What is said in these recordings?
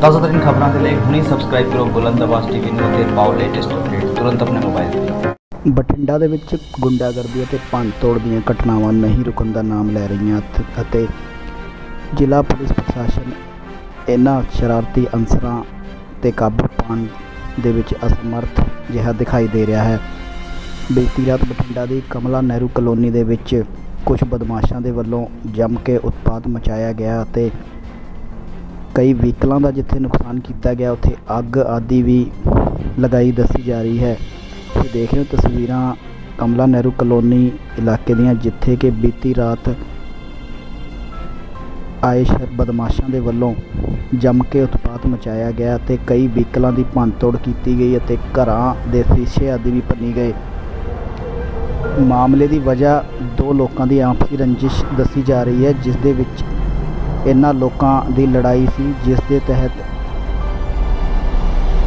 ਤਾਜ਼ਾਤਰੀਨ ਖਬਰਾਂ ਦੇ ਲਈ ਹੁਣੇ ਸਬਸਕ੍ਰਾਈਬ ਕਰੋ ਬੁਲੰਦ ਟੀਵੀ ਨੂੰ ਅਤੇ ਪਾਓ ਲੇਟੈਸਟ ਅਪਡੇਟ ਤੁਰੰਤ ਆਪਣੇ ਮੋਬਾਈਲ ਤੇ। ਬਠਿੰਡਾ ਦੇ ਵਿੱਚ ਗੁੰਡਾਗਰਦੀ ਅਤੇ ਭੰਨਤੋੜ ਦੀਆਂ ਘਟਨਾਵਾਂ ਨਹੀਂ ਰੁਕਣ ਦਾ ਨਾਮ ਲੈ ਰਹੀਆਂ ਅਥ- ਅਤੇ ਜ਼ਿਲ੍ਹਾ ਪੁਲਿਸ ਪ੍ਰਸ਼ਾਸਨ ਇਹਨਾਂ ਸ਼ਰਾਰਤੀ ਅਨਸਰਾਂ ਤੇ ਕਾਬੂ ਪਾਉਣ ਦੇ ਵਿੱਚ ਅਸਮਰਥ ਜਿਹਾ ਦਿਖਾਈ ਦੇ ਰਿਹਾ ਹੈ। ਬੀਤੀ ਰਾਤ ਬਠਿੰਡਾ ਦੀ ਕਮਲਾ ਨਹਿਰੂ ਕਲੋਨੀ ਦੇ ਵਿੱਚ ਕੁਝ ਬਦਮਾਸ਼ਾਂ ਦੇ ਵੱਲੋਂ ਜੰਮ ਕੇ ਉਤਪਾਤ ਮਚਾਇਆ ਗਿਆ ਅਤੇ ਕਈ ਵਹੀਕਲਾਂ ਦਾ ਜਿੱਥੇ ਨੁਕਸਾਨ ਕੀਤਾ ਗਿਆ, ਉੱਥੇ ਅੱਗ ਆਦਿ ਵੀ ਲਗਾਈ ਦੱਸੀ ਜਾ ਰਹੀ ਹੈ। ਤੁਸੀਂ ਦੇਖ ਰਹੇ ਹੋ ਤਸਵੀਰਾਂ ਕਮਲਾ ਨਹਿਰੂ ਕਲੋਨੀ ਇਲਾਕੇ ਦੀਆਂ, ਜਿੱਥੇ ਕਿ ਬੀਤੀ ਰਾਤ ਆਏ ਬਦਮਾਸ਼ਾਂ ਦੇ ਵੱਲੋਂ ਜੰਮ ਕੇ ਉਤਪਾਤ ਮਚਾਇਆ ਗਿਆ ਅਤੇ ਕਈ ਵਹੀਕਲਾਂ ਦੀ ਭੰਨਤੋੜ ਕੀਤੀ ਗਈ ਅਤੇ ਘਰਾਂ ਦੇ ਸ਼ੀਸ਼ੇ ਆਦਿ ਵੀ ਭੰਨੀ ਗਏ। ਮਾਮਲੇ ਦੀ ਵਜ੍ਹਾ ਦੋ ਲੋਕਾਂ ਦੀ ਆਪਸੀ ਰੰਜਿਸ਼ ਦੱਸੀ ਜਾ ਰਹੀ ਹੈ, ਜਿਸ ਦੇ ਵਿੱਚ ਇਹਨਾਂ ਲੋਕਾਂ ਦੀ ਲੜਾਈ ਸੀ, ਜਿਸ ਦੇ ਤਹਿਤ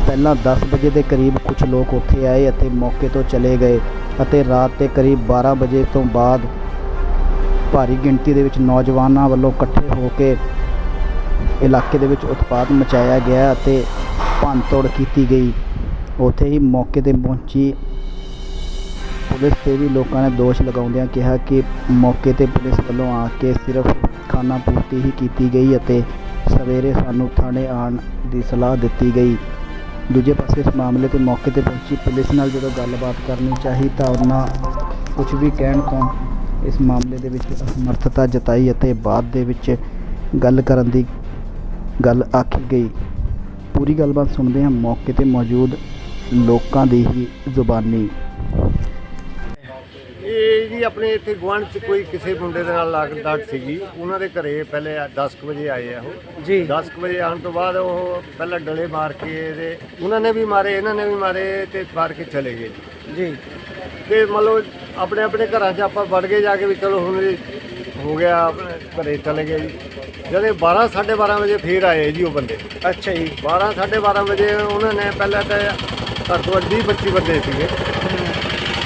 ਪਹਿਲਾਂ 10 ਵਜੇ ਦੇ ਕਰੀਬ ਕੁਝ ਲੋਕ ਉੱਥੇ ਆਏ ਅਤੇ ਮੌਕੇ ਤੋਂ ਚਲੇ ਗਏ ਅਤੇ ਰਾਤ ਦੇ ਕਰੀਬ 12 ਵਜੇ ਤੋਂ ਬਾਅਦ ਭਾਰੀ ਗਿਣਤੀ ਦੇ ਵਿੱਚ ਨੌਜਵਾਨਾਂ ਵੱਲੋਂ ਇਕੱਠੇ ਹੋ ਕੇ ਇਲਾਕੇ ਦੇ ਵਿੱਚ ਉਤਪਾਦ ਮਚਾਇਆ ਗਿਆ ਅਤੇ ਭੰਨਤੋੜ ਕੀਤੀ ਗਈ। ਉੱਥੇ ਹੀ ਮੌਕੇ ਤੇ ਪਹੁੰਚੀ ਪੁਲਿਸ ਤੇ ਵੀ ਲੋਕਾਂ ਨੇ ਦੋਸ਼ ਲਗਾਉਂਦਿਆਂ ਕਿਹਾ ਕਿ ਮੌਕੇ ਤੇ ਪੁਲਿਸ ਵੱਲੋਂ ਆ ਕੇ ਸਿਰਫ ਖਾਨਾ ਪੂਰਤੀ ਹੀ ਕੀਤੀ ਗਈ ਅਤੇ ਸਵੇਰੇ ਸਾਨੂੰ ਥਾਣੇ ਆਉਣ ਦੀ ਸਲਾਹ ਦਿੱਤੀ ਗਈ। ਦੂਜੇ ਪਾਸੇ ਇਸ ਮਾਮਲੇ ਤੇ ਮੌਕੇ ਤੇ ਪਹੁੰਚੀ ਪੁਲਿਸ ਨਾਲ ਜਦੋਂ ਗੱਲਬਾਤ ਕਰਨੀ ਚਾਹੀ ਤਾਂ ਉਹਨਾਂ ਕੁਝ ਵੀ ਕਹਿਣ ਤੋਂ ਇਸ ਮਾਮਲੇ ਦੇ ਵਿੱਚ ਅਸਮਰਥਤਾ ਜਤਾਈ ਅਤੇ ਬਾਅਦ ਦੇ ਵਿੱਚ ਗੱਲ ਕਰਨ ਦੀ ਗੱਲ ਆਖੀ ਗਈ। ਪੂਰੀ ਗੱਲਬਾਤ ਸੁਣਦੇ ਹਾਂ ਮੌਕੇ ਤੇ ਮੌਜੂਦ ਲੋਕਾਂ ਦੀ ਹੀ ਜ਼ੁਬਾਨੀ। ਇਹ ਜੀ ਆਪਣੇ ਇੱਥੇ ਗੁਆਂਢ ਚ ਕੋਈ ਕਿਸੇ ਮੁੰਡੇ ਦੇ ਨਾਲ ਲਾਗ ਡਾਟ ਸੀਗੀ। ਉਹਨਾਂ ਦੇ ਘਰੇ ਪਹਿਲੇ 10 ਕੁ ਵਜੇ ਆਏ ਆ ਉਹ। ਜੀ। 10 ਕੁ ਵਜੇ ਆਉਣ ਤੋਂ ਬਾਅਦ ਉਹ ਪਹਿਲਾਂ ਡਲੇ ਮਾਰ ਕੇ ਇਹਦੇ ਉਹਨਾਂ ਨੇ ਵੀ ਮਾਰੇ ਇਹਨਾਂ ਨੇ ਵੀ ਮਾਰੇ ਤੇ ਮਾਰ ਕੇ ਚਲੇ ਗਏ ਜੀ। ਜੀ। ਤੇ ਮੰਨ ਲਓ ਆਪਣੇ ਆਪਣੇ ਘਰਾਂ 'ਚ ਆਪਾਂ ਵੜ ਗਏ ਜਾ ਕੇ ਵੀ ਚਲੋ ਹੁਣ ਹੋ ਗਿਆ ਆਪਣੇ ਘਰੇ ਚਲੇ ਗਏ ਜੀ। ਜਦੇ 12 12:30 ਵਜੇ ਫੇਰ ਆਏ ਜੀ ਉਹ ਬੰਦੇ। ਅੱਛਾ ਜੀ। 12 12:30 ਵਜੇ ਉਹਨਾਂ ਨੇ ਪਹਿਲਾਂ ਤਾਂ ਘੱਟ ਤੋਂ ਘੱਟ 20 25 ਬੰਦੇ ਸੀਗੇ।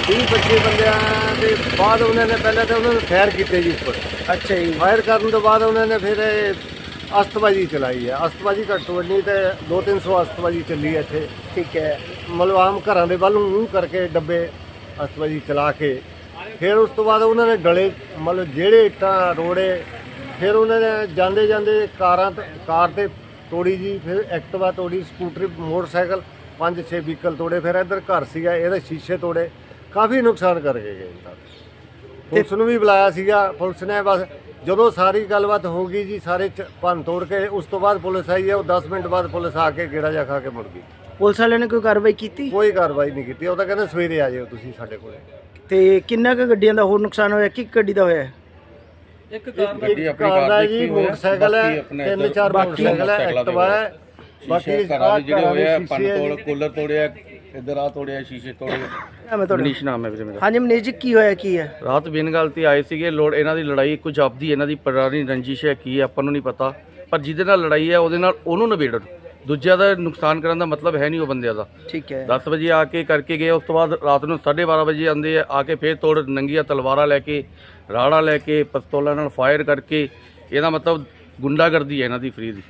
20 25 ਬੰਦਿਆਂ ਦੇ ਬਾਅਦ ਉਹਨਾਂ ਨੇ ਪਹਿਲਾਂ ਤਾਂ ਉਹਨਾਂ ਨੂੰ ਫਾਇਰ ਕੀਤੇ ਜੀ ਉੱਪਰ। ਅੱਛਾ ਜੀ। ਫਾਇਰ ਕਰਨ ਤੋਂ ਬਾਅਦ ਉਹਨਾਂ ਨੇ ਫਿਰ ਇਹ ਅਸਤਬਾਜੀ ਚਲਾਈ ਹੈ। ਅਸਤਬਾਜੀ ਘੱਟ ਤੋਂ ਵੱਡੀ ਤੇ 2-300 ਅਸਤਬਾਜੀ ਚੱਲੀ ਹੈ ਇੱਥੇ। ਠੀਕ ਹੈ। ਮਤਲਬ ਆਮ ਘਰਾਂ ਦੇ ਵੱਲ ਨੂੰ ਮੂੰਹ ਕਰਕੇ ਡੱਬੇ ਅਸਤਬਾਜੀ ਚਲਾ ਕੇ ਫਿਰ ਉਸ ਤੋਂ ਬਾਅਦ ਉਹਨਾਂ ਨੇ ਡਲੇ ਮਤਲਬ ਜਿਹੜੇ ਇੱਟਾਂ ਰੋੜੇ ਫਿਰ ਉਹਨਾਂ ਨੇ ਜਾਂਦੇ ਜਾਂਦੇ ਕਾਰਾਂ ਤੇ ਕਾਰ ਤੇ ਤੋੜੀ ਜੀ ਫਿਰ ਐਕਟਿਵਾ ਤੋੜੀ ਸਕੂਟਰੀ ਮੋਟਰਸਾਈਕਲ ਪੰਜ ਛੇ ਵਹੀਕਲ ਤੋੜੇ ਫਿਰ ਇੱਧਰ ਘਰ ਸੀਗਾ ਇਹਦੇ ਸ਼ੀਸ਼ੇ ਤੋੜੇ। ਕਾਫੀ ਨੁਕਸਾਨ ਕਰ ਗਏ ਗਏ ਸਰ ਪੁਲਿਸ ਨੂੰ ਵੀ ਬੁਲਾਇਆ ਸੀਗਾ ਪੁਲਿਸ ਨੇ ਬਸ ਜਦੋਂ ਸਾਰੀ ਗੱਲਬਾਤ ਹੋ ਗਈ ਜੀ ਸਾਰੇ ਚ- ਭੰਨ ਤੋੜ ਕੇ ਉਸ ਤੋਂ ਬਾਅਦ ਪੁਲਿਸ ਆਈ ਹੈ ਉਹ 10 ਮਿੰਟ ਬਾਅਦ ਪੁਲਿਸ ਆ ਕੇ ਗੇੜਾ ਜਾ ਖਾ ਕੇ ਮੁੜ ਗਈ। ਪੁਲਿਸ ਵਾਲਿਆਂ ਨੇ ਕੋਈ ਕਾਰਵਾਈ ਕੀਤੀ? ਕੋਈ ਕਾਰਵਾਈ ਨਹੀਂ ਕੀਤੀ ਉਹ ਤਾਂ ਕਹਿੰਦੇ ਸਵੇਰੇ ਆ ਜਾਓ ਤੁਸੀਂ ਸਾਡੇ ਕੋਲੇ। ਤੇ ਕਿੰਨਾ ਕੁ ਗੱਡੀਆਂ ਦਾ ਹੋਰ ਨੁਕਸਾਨ ਹੋਇਆ? ਕਿ ਗੱਡੀ ਦਾ ਹੋਇਆ? ਇੱਕ ਕਾਰ ਦਾ ਜੀ ਮੋਟਰਸਾਈਕਲ ਹੈ ਤਿੰਨ ਚਾਰ ਮੋਟਰਸਾਈਕਲ ਹੈ ਐਕਟਿਵਾ ਹੈ ਬਾਕੀ ਜਿਹੜੇ ਆਹ ਹੋਏ ਆ ਘਰਾਂ ਦੇ ਪੰਨ ਕੂਲਰ ਤੋੜਿਆ ਇੱਧਰ ਆ ਤੋੜਿਆ ਸ਼ੀਸ਼ੇ ਤੋੜੇ ਮੈਂ ਤੁਹਾਡਾ? ਮਨੀਸ਼ ਨਾਮ ਹੈ ਵੀਰੇ ਮੇਰਾ। ਹਾਂਜੀ ਮਨੀਸ਼ ਜੀ ਕੀ ਹੋਇਆ ਕੀ ਹੈ? ਰਾਤ ਬਿਨ ਗੱਲ ਤੇ ਆਏ ਸੀਗੇ ਲੋੜ ਇਹਨਾਂ ਦੀ ਲੜਾਈ ਕੁਝ ਆਪਦੀ ਇਹਨਾਂ ਦੀ ਪੁਰਾਣੀ ਰੰਜਿਸ਼ ਹੈ ਕੀ ਹੈ ਆਪਾਂ ਨੂੰ ਨਹੀਂ ਪਤਾ। ਪਰ ਜਿਹਦੇ ਨਾਲ ਲੜਾਈ ਹੈ ਉਹਦੇ ਨਾਲ ਉਹਨੂੰ ਨਿਬੇੜਨ। ਦੂਜਿਆਂ ਦਾ ਨੁਕਸਾਨ ਕਰਨ ਦਾ ਮਤਲਬ ਹੈ ਨਹੀਂ ਉਹ ਬੰਦਿਆਂ ਦਾ। ਠੀਕ ਹੈ। 10 ਵਜੇ ਆ ਕੇ ਕਰਕੇ ਗਏ ਉਸ ਤੋਂ ਬਾਅਦ ਰਾਤ ਨੂੰ 12:30 ਵਜੇ ਆਉਂਦੇ ਆ ਆ ਕੇ ਫੇਰ ਤੋੜ ਨੰਗੀਆਂ ਤਲਵਾਰਾਂ ਲੈ ਕੇ ਰਾੜਾ ਲੈ ਕੇ ਪਿਸਤੌਲਾਂ ਨਾਲ ਫਾਇਰ ਕਰਕੇ ਇਹਦਾ ਮਤਲਬ ਗੁੰਡਾਗਰਦੀ ਹੈ ਇਹਨਾਂ ਦੀ ਫਰੀ ਦੀ।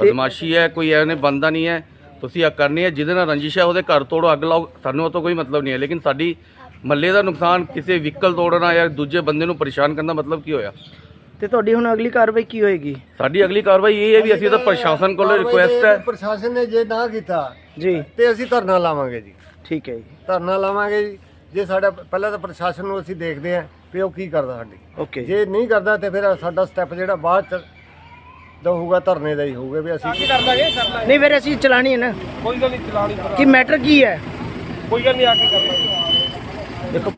ਬਦਮਾਸ਼ੀ ਹੈ ਕੋਈ ਐਵੇਂ ਬੰਦਾ ਨਹੀਂ ਹੈ। ਤੁਸੀਂ ਆ ਕਰਨੀ ਹੈ ਜਿਹਦੇ ਨਾਲ ਰੰਜਿਸ਼ ਹੈ ਉਹਦੇ ਘਰ ਤੋੜੋ ਅੱਗ ਲਾਓ ਸਾਨੂੰ ਉਹ ਤੋਂ ਕੋਈ ਮਤਲਬ ਨਹੀਂ ਹੈ। ਲੇਕਿਨ ਸਾਡੀ ਮੱਲੇ ਦਾ ਨੁਕਸਾਨ ਕਿਸੇ ਵਹੀਕਲ ਤੋੜਨਾ ਜਾਂ ਦੂਜੇ ਬੰਦੇ ਨੂੰ ਪਰੇਸ਼ਾਨ ਕਰਨ ਦਾ ਮਤਲਬ ਕੀ ਹੋਇਆ? ਤੇ ਤੁਹਾਡੀ ਹੁਣ ਅਗਲੀ ਕਾਰਵਾਈ ਕੀ ਹੋਏਗੀ? ਸਾਡੀ ਅਗਲੀ ਕਾਰਵਾਈ ਇਹ ਹੈ ਵੀ ਅਸੀਂ ਤਾਂ ਪ੍ਰਸ਼ਾਸਨ ਕੋਲ ਰਿਕੁਐਸਟ ਹੈ ਪ੍ਰਸ਼ਾਸਨ ਨੇ ਜੇ ਨਾ ਕੀਤਾ ਜੀ। ਤੇ ਅਸੀਂ ਧਰਨਾ ਲਾਵਾਂਗੇ ਜੀ। ਠੀਕ ਹੈ ਜੀ। ਧਰਨਾ ਲਾਵਾਂਗੇ ਜੀ। ਜੇ ਸਾਡਾ ਪਹਿਲਾਂ ਤਾਂ ਪ੍ਰਸ਼ਾਸਨ ਨੂੰ ਅਸੀਂ ਦੇਖਦੇ ਆਂ ਵੀ ਉਹ ਕੀ ਕਰਦਾ ਸਾਡੀ। ਓਕੇ। ਜੇ ਨਹੀਂ ਕਰਦਾ ਤੇ ਫਿਰ ਸਾਡਾ ਸਟੈਪ ਜਿਹੜਾ ਬਾਅਦ ਚ ਦਾ ਹੋਊਗਾ ਧਰਨੇ ਦਾ ਹੀ ਹੋਊਗਾ ਵੀ ਅਸੀਂ ਨਹੀਂ ਫਿਰ ਅਸੀਂ ਚਲਾਣੀ ਹੈ ਨਾ। ਕੋਈ ਗੱਲ ਨਹੀਂ ਚਲਾਣੀ ਕੀ ਮੈਟਰ ਕੀ ਹੈ? ਕੋਈ ਗੱਲ ਨਹੀਂ ਆ ਕੇ ਕਰ ਲਾਂਗੇ। ਦੇਖੋ